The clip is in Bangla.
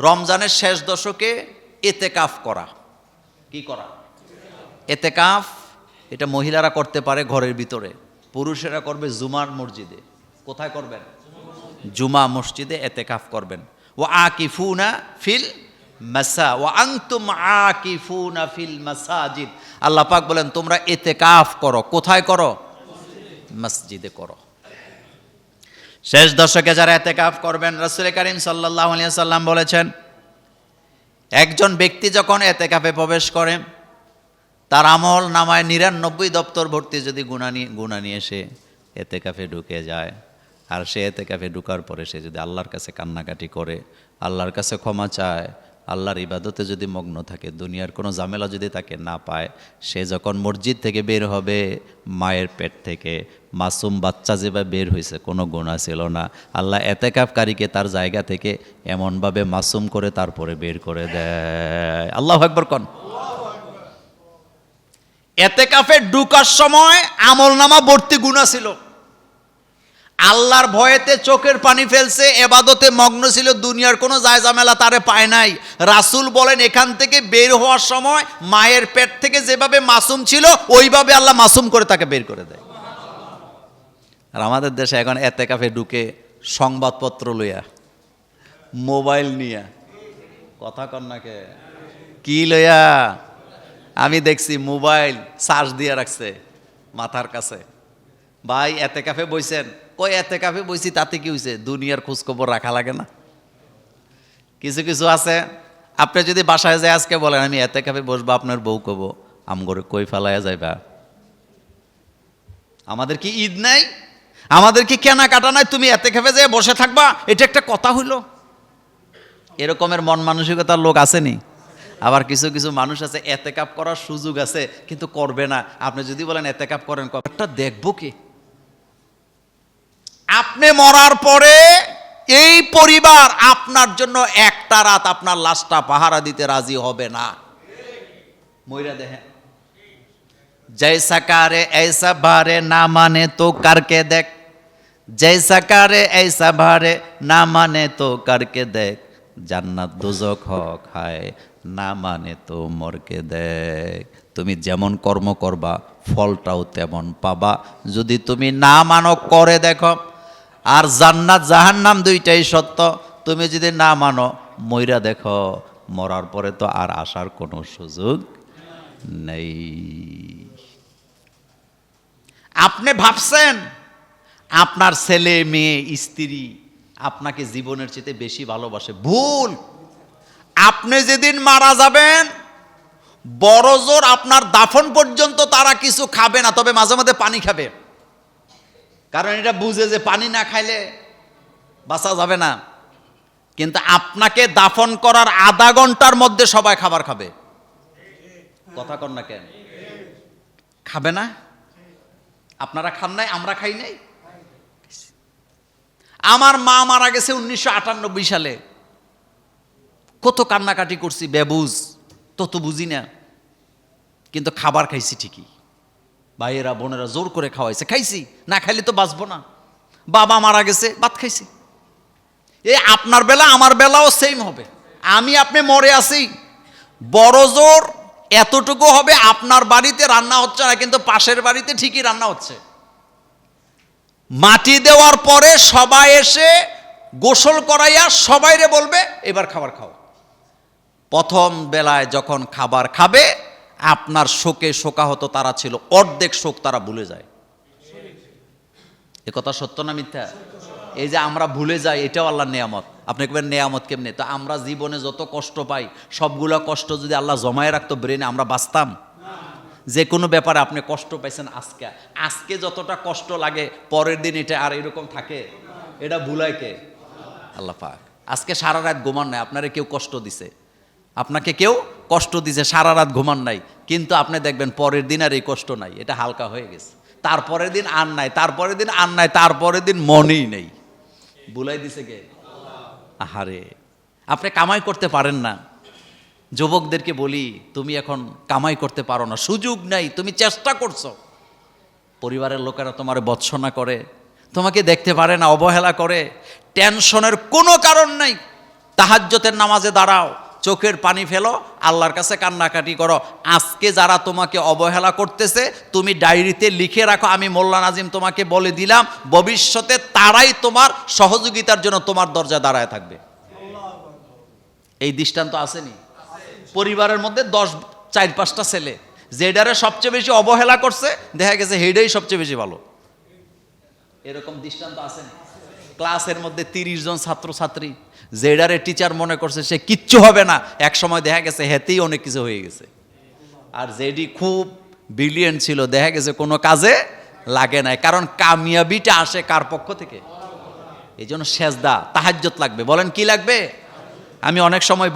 রমজানের শেষ দশকে এতেকাফ করা। কি করা? এতেকাফ, এটা মহিলারা করতে পারে ঘরের ভিতরে, পুরুষেরা করবে জুমার মসজিদে। কোথায় করবেন? জুমা মসজিদে এতেকাফ করবেন। ও আকিফুনা ফিল মাসা ও আংতুম আকিফুনা ফিল মাসাজিদ। আল্লাহ পাক বলেন, তোমরা এতেকাফ করো। কোথায় করো? মসজিদে করো। শেষ দশকে যারা এতেকাফ করবেন, রসুল করিম সাল্লাহ সাল্লাম বলেছেন, একজন ব্যক্তি যখন এতে এতেকাফে প্রবেশ করে, তার আমল নামায় নিরানব্বই দপ্তর ভর্তি যদি গুণা নিয়ে গুণা নিয়ে সে এতেকাফে ঢুকে যায়, আর সে এতে এতেকাফে ঢুকার পরে সে যদি আল্লাহর কাছে কান্নাকাটি করে, আল্লাহর কাছে ক্ষমা চায় আল্লাহর ইবাদতে যদি মগ্ন থাকে, দুনিয়ার কোনো ঝামেলা যদি তাকে না পায়, সে যখন মসজিদ থেকে বের হবে, মায়ের পেট থেকে, মাসুম বাচ্চা যেভাবে বের হয়েছে, কোনো গুণা ছিল না। আল্লাহ এতেকাফকারীকে তার জায়গা থেকে এমনভাবে মাসুম করে তারপরে বের করে দেয়। আল্লাহ একবার কন? এতেকাফে ঢুকার সময় আমল নামা ভর্তি গুণা ছিল। আল্লাহর ভয়েতে চোখের পানি ফেলছে, এবাদতে মগ্ন ছিল, দুনিয়ার কোনো যায় ঝামেলা তারে পায় নাই। রাসুল বলেন, এখান থেকে বের হওয়ার সময় মায়ের পেট থেকে যেভাবে মাসুম ছিল, ওইভাবে আল্লাহ মাসুম করে তাকে বের করে দেয়। আর আমাদের দেশে এখন এতে কাফে ঢুকে সংবাদপত্র লইয়া, মোবাইল নিয়া, কথা কন্যাকে কি? লইয়া? আমি দেখছি মোবাইল চার্জ দিয়ে রাখছে মাথার কাছে। ভাই এতে কাফে বইছেন কই এতে কাফে বইছি, তাতে কি হয়েছে দুনিয়ার খোঁজখবর রাখা লাগে না। কিছু কিছু আছে। আপনি যদি বাসায় যায় আজকে বলেন, আমি এতে কাফে বসবো, আপনার বউ কব আমগরে কই ফেলাইয়া যাইবা? আমাদের কি ঈদ নাই? আমাদের কি কেনাকাটা নাই? তুমি এতে কাফে যেয়ে বসে থাকবা, এটা একটা কথা হইল। এরকমের মন মানসিকতার লোক আসেনি? আবার কিছু কিছু মানুষ আছে এতে কাপ করার সুযোগ আছে, কিন্তু করবে না। আপনি যদি বলেন এতে কাপ করেন কটা দেখব কি? আপনি মরার পরে এই পরিবার আপনার জন্য একটা রাত আপনার লাশটা পাহারা দিতে রাজি হবে না মইরা দেখেন जैसा कारे ऐसा भारे ना माने तो करके देख जैसा कारे ऐसा भारे ना माने तो करके देख জান্নাত দুজক হক হায় না মানে তো মরকে দেখ তুমি যেমন কর্ম করবা ফলটাও তেমন পাবা যদি তুমি না মানো করে দেখো আর জান্নাত জাহান্নাম দুইটাই সত্য। তুমি যদি না মানো, মইরা দেখো, মরার পরে তো আর আসার কোনো সুযোগ নেই। আপনি ভাবছেন, আপনার ছেলে, মেয়ে, স্ত্রী আপনাকে জীবনের চেয়ে বেশি ভালোবাসে? ভুল। আপনি যেদিন মারা যাবেন, বড় জোর আপনার দাফন পর্যন্ত তারা কিছু খাবে না, তবে মাঝে মাঝে পানি খাবে। কারণ এটা বুঝে যে পানি না খাইলে বাঁচা যাবে না। কিন্তু আপনাকে দাফন করার আধা ঘণ্টার মধ্যে সবাই খাবার খাবে। কথা কন না কেন? খাবে না? আপনারা খান নাই, আমরা খাই নাই? আমার মা মারা গেছে উনিশশো আটানব্বই সালে। কত কান্নাকাটি করছি, বেবুজ। তত বুঝি না। কিন্তু খাবার খাইছি ঠিকই। ভাইয়েরা, বোনেরা জোর করে খাওয়াইছে। খাইছি, না খাইলে তো বাঁচবো না। বাবা মারা গেছে, ভাত খাইছি। এ আপনার বেলা, আমার বেলাও সেম হবে। আমি আপনি মরে আছি। বড় জোর, এতটুকু হবে, আপনার বাড়িতে রান্না হচ্ছে না, কিন্তু পাশের বাড়িতে ঠিকই রান্না হচ্ছে। মাটি দেওয়ার পরে সবাই এসে গোসল করাইয়া সবাইরে বলবে, এবার খাবার খাও। প্রথম বেলায় যখন খাবার খাবে আপনার শোকে শোকাহত তারা ছিল, অর্ধেক শোক তারা ভুলে যায়। এ কথা সত্য না মিথ্যা? এই যে আমরা ভুলে যাই, এটাও আল্লাহর নেয়ামত। আপনি কবেন নেয়ামত কেমনে? তো আমরা জীবনে যত কষ্ট পাই, সবগুলো কষ্ট যদি আল্লাহ জমায় রাখতো ব্রেনে, আমরা বাঁচতাম? যে কোনো ব্যাপারে আপনি কষ্ট পাইছেন আজকে। আজকে যতটা কষ্ট লাগে, পরের দিন এটা আর এরকম থাকে। এটা ভুলায় কে? আল্লাহ পাক। আজকে সারা রাত ঘুমান নাই, আপনারে কেউ কষ্ট দিছে। আপনাকে কেউ কষ্ট দিছে, সারা রাত ঘুমান নাই। কিন্তু আপনি দেখবেন পরের দিন আর এই কষ্ট নাই, এটা হালকা হয়ে গেছে। তারপরের দিন আর নাই, তারপরের দিন আর নাই, তারপরের দিন মনেই নেই। বুলাই দিছে কে? আহারে, আপনি কামাই করতে পারেন না। যুবকদেরকে বলি, তুমি এখন কামাই করতে পারো না, সুযোগ নাই, তুমি চেষ্টা করছ। পরিবারের লোকেরা তোমার বৎসনা করে, তোমাকে দেখতে পারে না, অবহেলা করে। টেনশনের কোনো কারণ নাই। তাহাজ্জতের নামাজে দাঁড়াও। চোখের পানি ফেলো, আল্লাহর কাছে কান্নাকাটি করো। আজকে যারা তোমাকে অবহেলা করতেছে, তুমি ডায়েরিতে লিখে রাখো, আমি মোল্লা নাজিম তোমাকে বলে দিলাম, ভবিষ্যতে তারাই তোমার সহযোগিতার জন্য তোমার দরজা দাঁড়ায় থাকবে। এই দৃষ্টান্ত আসেনি? পরিবারের মধ্যে দশ, চার, পাঁচটা ছেলে, যেডারে সবচেয়ে বেশি অবহেলা করছে, দেখা গেছে হেডেই সবচেয়ে বেশি ভালো। এরকম দৃষ্টান্ত আসেনি? ক্লাসের মধ্যে তিরিশ জন ছাত্রছাত্রী, যেডারে টিচার মনে করছে সে কিচ্ছু হবে না, এক সময় দেখা গেছে হেতেই অনেক কিছু হয়ে গেছে। আর যেডি খুব বিলিয়ন ছিল, দেখা গেছে কোনো কাজে লাগে নাই, কারণ কামিয়াবিটা আসে কার পক্ষ থেকে? এই জন্য সেজদা তাহাজ্জত লাগবে। বলেন কি লাগবে? আমি অনেক সময়